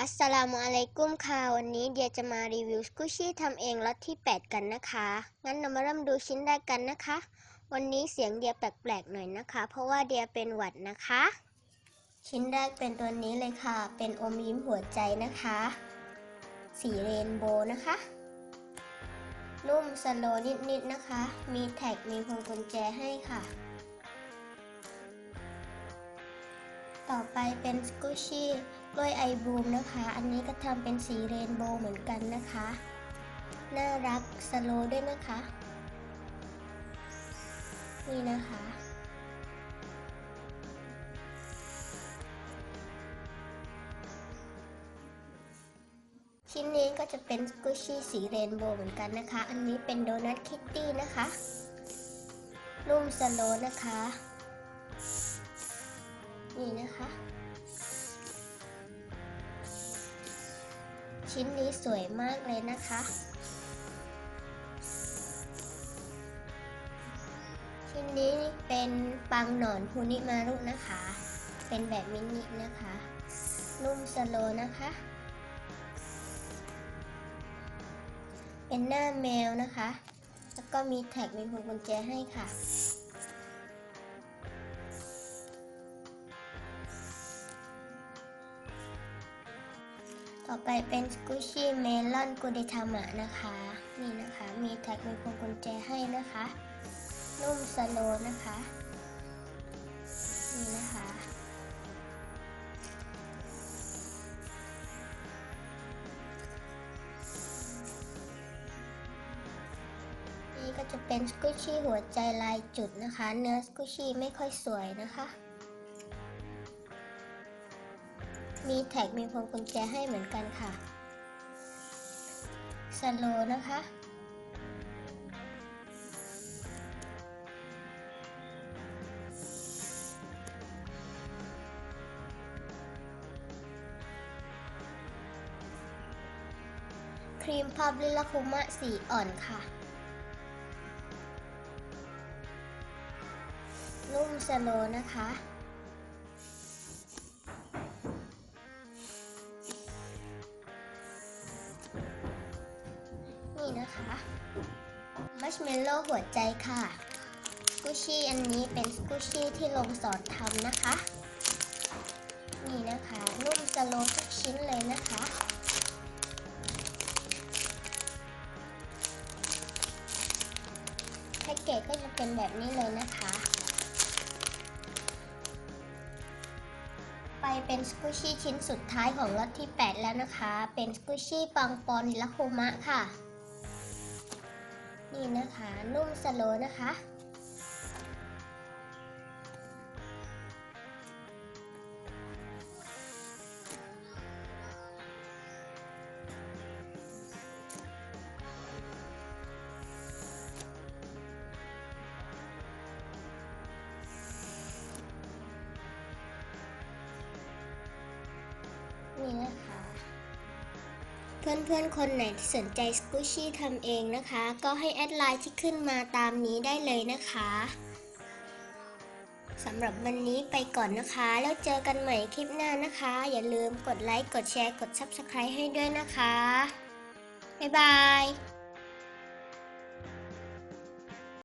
อัสสลามุอะลัยกุมค่ะ วันนี้เดียจะมารีวิวสกูชี่ทำเองล็อตที่ 8 กันนะคะ งั้นเรามาเริ่มดูชิ้นแรกกันนะคะ วันนี้เสียงเดียแปลกๆหน่อยนะคะ เพราะว่าเดียเป็นหวัดนะคะ ชิ้นแรกเป็นตัวนี้เลยค่ะ เป็นอมยิ้มหัวใจนะคะ สีเรนโบว์นะคะ นุ่มสโลนิดๆนะคะ มีแท็กมีพวงกุญแจให้ค่ะต่อไปเป็นสกูชี่ กล้วยไอบูมนะคะ อันนี้ก็ทำเป็นสีเรนโบว์เหมือนกันนะคะ น่ารักสโลด้วยนะคะ นี่นะคะ ชิ้นนี้ก็จะเป็นสกูชี่สีเรนโบว์เหมือนกันนะคะ อันนี้เป็นโดนัทคิตตี้นะคะ นุ่มสโลนะคะ นี่นะคะ ชิ้นนี้สวยมากเลยนะคะ ชิ้นนี้เป็นปังหนอนฮูนิมารุนะคะ เป็นแบบมินินะคะ นุ่มสโลนะคะ เป็นหน้าแมวนะคะ แล้วก็มีแท็กมีพวงกุญแจให้ค่ะ ต่อไปเป็นสกูชี่เมลอนกูเดทามะนะคะ นี่นะคะ มีแท็กมีพวงกุญแจให้นะคะ นุ่มสโลนะคะ นี่นะคะนี่ก็จะเป็นสกูชี่หัวใจลายจุดนะคะ เนื้อสกูชี่ไม่ค่อยสวยนะคะ มีแท็กมีพวงกุญแจให้เหมือนกันค่ะสโลนะคะ ครีมพับลิลาคุมะสีอ่อนค่ะนุ่มสโลนะคะ มัชเมลโล่หัวใจค่ะ สกูชี่อันนี้เป็นสกูชี่ที่ลงสอนทำนะคะ นี่นะคะ นุ่มสโลทุกชิ้นเลยนะคะแพ็กเกจก็จะเป็นแบบนี้เลยนะคะ ไปเป็นสกูชี่ชิ้นสุดท้ายของล็อตที่ 8 แล้วนะคะ เป็นสกูชี่ปังปอนนิลโคมะค่ะ นี่นะคะนุ่มสโลนะคะ นี่นะคะ เพื่อนๆ คนไหนที่สนใจสกูชี่ทำเองนะคะ ก็ให้แอดไลน์ที่ขึ้นมาตามนี้ได้เลยนะคะสำหรับวันนี้ไปก่อนนะคะ แล้วเจอกันใหม่คลิปหน้านะคะ อย่าลืมกดไลค์ กดแชร์ กด Subscribe ให้ด้วยนะคะ บ๊ายบาย